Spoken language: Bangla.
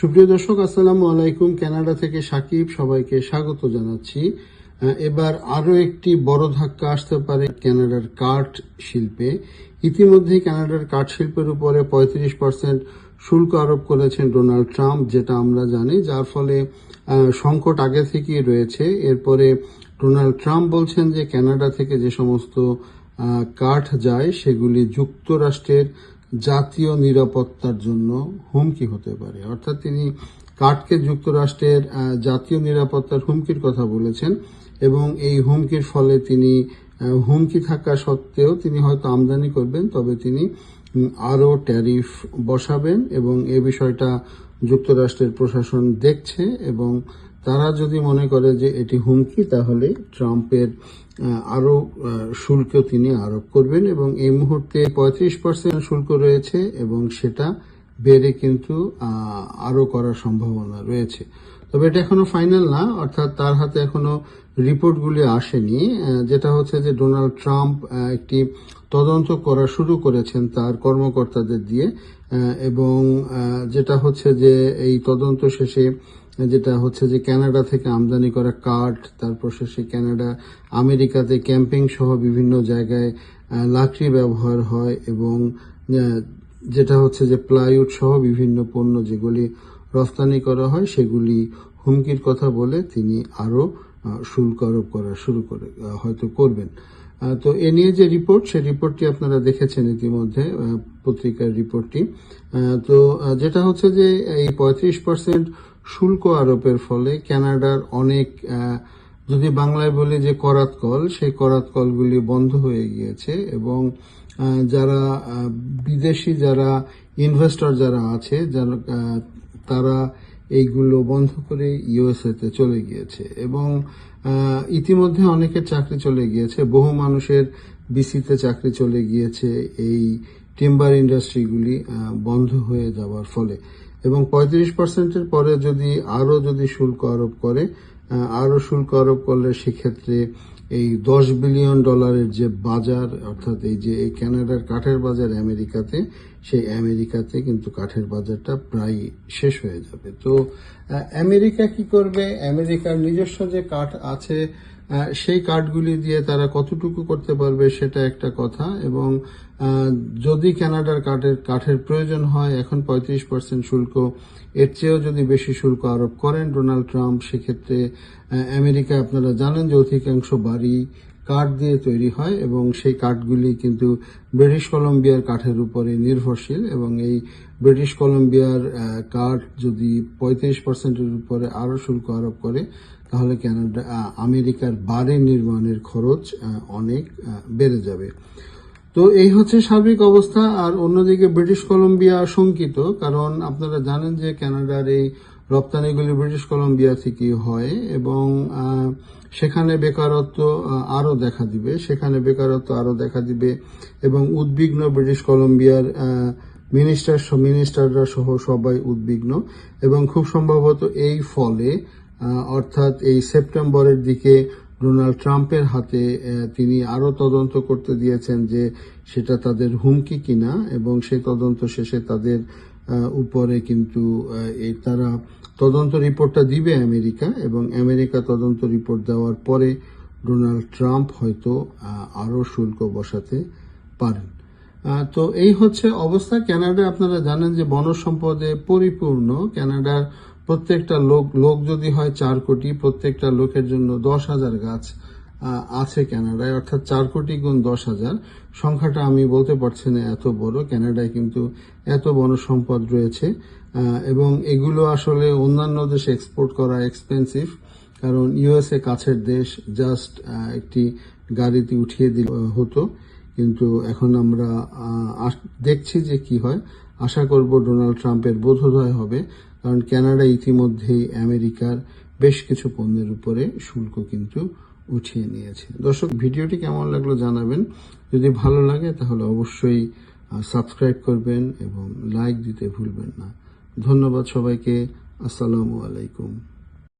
সুপ্রিয় দর্শক, আসসালামু আলাইকুম। কানাডা থেকে সাকিব সবাইকে স্বাগত জানাচ্ছি। এবার আরও একটি বড় ধাক্কা আসতে পারে কানাডার কাঠ শিল্পে। ইতিমধ্যে কানাডার কাঠ শিল্পের উপরে পঁয়ত্রিশ পার্সেন্ট শুল্ক আরোপ করেছেন ডোনাল্ড ট্রাম্প, যেটা আমরা জানি, যার ফলে সংকট আগে থেকেই রয়েছে। এরপরে ডোনাল্ড ট্রাম্প বলছেন যে, কানাডা থেকে যে সমস্ত কাঠ যায়, সেগুলি যুক্তরাষ্ট্রের জাতীয় নিরাপত্তার জন্য হুমকি হতে পারে। অর্থাৎ তিনি কাঠকে যুক্তরাষ্ট্রের জাতীয় নিরাপত্তার হুমকির কথা বলেছেন এবং এই হুমকির ফলে তিনি হুমকি থাকা সত্ত্বেও তিনি হয়তো আমদানি করবেন, তবে তিনি আরও ট্যারিফ বসাবেন এবং এ বিষয়টা যুক্তরাষ্ট্রের প্রশাসন দেখছে এবং তারা যদি মনে করে যে এটি হুমকি, তাহলে ট্রাম্পের আহ, আরও শুল্ক তিনি আরোপ করবেন এবং এই মুহূর্তে পঁয়ত্রিশ পার্সেন্ট শুল্ক রয়েছে এবং সেটা বেড়ে কিন্তু আহ, আরও করার সম্ভাবনা রয়েছে। তবে এটা এখনও ফাইনাল না অর্থাৎ তার হাতে এখনও রিপোর্টগুলি আসেনি যেটা হচ্ছে যে ডোনাল্ড ট্রাম্প একটি তদন্ত করা শুরু করেছেন তার কর্মকর্তাদের দিয়ে এবং যেটা হচ্ছে যে এই তদন্ত শেষে যেটা হচ্ছে যে ক্যানাডা থেকে আমদানি করা কাঠ তারপর শেষে ক্যানাডা আমেরিকাতে ক্যাম্পিং সহ বিভিন্ন জায়গায় লাকড়ি ব্যবহার হয় এবং যেটা হচ্ছে যে প্লাইউড সহ বিভিন্ন পণ্য যেগুলি রফতানি করা হয়, সেগুলি হুমকির কথা বলে তিনি আরও শুল্ক আরোপ করা শুরু করে হয়তো করবেন। তো এ নিয়ে যে রিপোর্ট সেই রিপোর্টটি আপনারা দেখেছেন ইতিমধ্যে পত্রিকার রিপোর্টটি। তো যেটা হচ্ছে যে এই পঁয়ত্রিশ পার্সেন্ট শুল্ক আরোপের ফলে কানাডার অনেক যদি বাংলায় বলি যে করাত কল, সেই করাত কলগুলি বন্ধ হয়ে গিয়েছে এবং যারা বিদেশি যারা ইনভেস্টর যারা আছে, যারা তারা এইগুলো বন্ধ করে ইউএসএতে চলে গিয়েছে এবং ইতিমধ্যে অনেকের চাকরি চলে গিয়েছে, বহু মানুষের বিসিতে চাকরি চলে গিয়েছে, এই টিম্বার ইন্ডাস্ট্রিগুলি বন্ধ হয়ে যাওয়ার ফলে। এবং পঁয়ত্রিশ পার্সেন্টের পরে যদি আরও যদি শুল্ক আরোপ করে আরও শুল্ক আরোপ করলে সেক্ষেত্রে এই দশ বিলিয়ন ডলারের যে বাজার, অর্থাৎ এই যে এই ক্যানাডার কাঠের বাজার আমেরিকাতে, সেই আমেরিকাতে কিন্তু কাঠের বাজারটা প্রায় শেষ হয়ে যাবে। তো আমেরিকা কি করবে? আমেরিকার নিজস্ব যে কাঠ আছে সেই কাঠগুলি দিয়ে তারা কতটুকু করতে পারবে সেটা একটা কথা। এবং যদি কানাডার কাঠের কাঠের প্রয়োজন হয়, এখন পঁয়ত্রিশ পার্সেন্ট শুল্ক, এর চেয়েও যদি বেশি শুল্ক আরোপ করেন ডোনাল্ড ট্রাম্প, সেক্ষেত্রে আমেরিকা, আপনারা জানেন যে অধিকাংশ বাড়ি কাঠ দিয়ে তৈরি হয় এবং সেই কাঠগুলি কিন্তু ব্রিটিশ কলম্বিয়ার কাঠের উপরে নির্ভরশীল এবং এই ব্রিটিশ কলম্বিয়ার কাঠ যদি পঁয়ত্রিশ পার্সেন্টের উপরে আরও শুল্ক আরোপ করে তাহলে আহ, আমেরিকার বাড়ি নির্মাণের খরচ অনেক বেড়ে যাবে। তো এই হচ্ছে সার্বিক অবস্থা। আর অন্যদিকে ব্রিটিশ কলম্বিয়া শঙ্কিত কারণ আপনারা জানেন যে ক্যানাডার এই রপ্তানিগুলি ব্রিটিশ কলম্বিয়া থেকে হয় এবং সেখানে বেকারত্ব আরও দেখা দিবে। সেখানে বেকারত্ব আরও দেখা দিবে এবং উদ্বিগ্ন ব্রিটিশ কলম্বিয়ার মিনিস্টার মিনিস্টাররা সহ সবাই উদ্বিগ্ন এবং খুব সম্ভবত এই ফলে অর্থাৎ এই সেপ্টেম্বরের দিকে ডোনাল্ড ট্রাম্পের হাতে তিনি আরও তদন্ত করতে দিয়েছেন যে সেটা তাদের হুমকি কিনা এবং সেই তদন্ত শেষে তাদের উপরে কিন্তু তারা তদন্ত রিপোর্টটা দিবে আমেরিকা এবং আমেরিকা তদন্ত রিপোর্ট দেওয়ার পরে ডোনাল্ড ট্রাম্প হয়তো আরও শুল্ক বসাতে পারেন। তো এই হচ্ছে অবস্থা। কানাডা, আপনারা জানেন যে বনজ সম্পদে পরিপূর্ণ। ক্যানাডার প্রত্যেকটা লোক লোক যদি হয় চার কোটি, প্রত্যেকটা লোকের জন্য দশ হাজার গাছ আছে ক্যানাডায়, অর্থাৎ চার কোটি গুণ দশ হাজার। সংখ্যাটা আমি বলতে পারছি না এত বড়। ক্যানাডায় কিন্তু এত বনজ সম্পদ রয়েছে। এবং এগুলো আসলে অন্যান্য দেশে এক্সপোর্ট করা এক্সপেন্সিভ কারণ ইউএসএ কাছের দেশ জাস্ট একটি গাড়িতে উঠিয়ে দিলে হতো। কিন্তু এখন আমরা দেখছি যে কি হয়। আশা করব ডোনাল্ড ট্রাম্পের বোধোদয় হবে, কারণ কানাডা ইতিমধ্যেই আমেরিকার বেশ কিছু পণ্যের উপরে শুল্ক কিন্তু উঠিয়ে নিয়েছে। দর্শক, ভিডিওটি কেমন লাগল জানাবেন। যদি ভালো লাগে, তাহলে অবশ্যই সাবস্ক্রাইব করবেন এবং লাইক দিতে ভুলবেন না। ধন্যবাদ সবাইকে। আসসালামু আলাইকুম।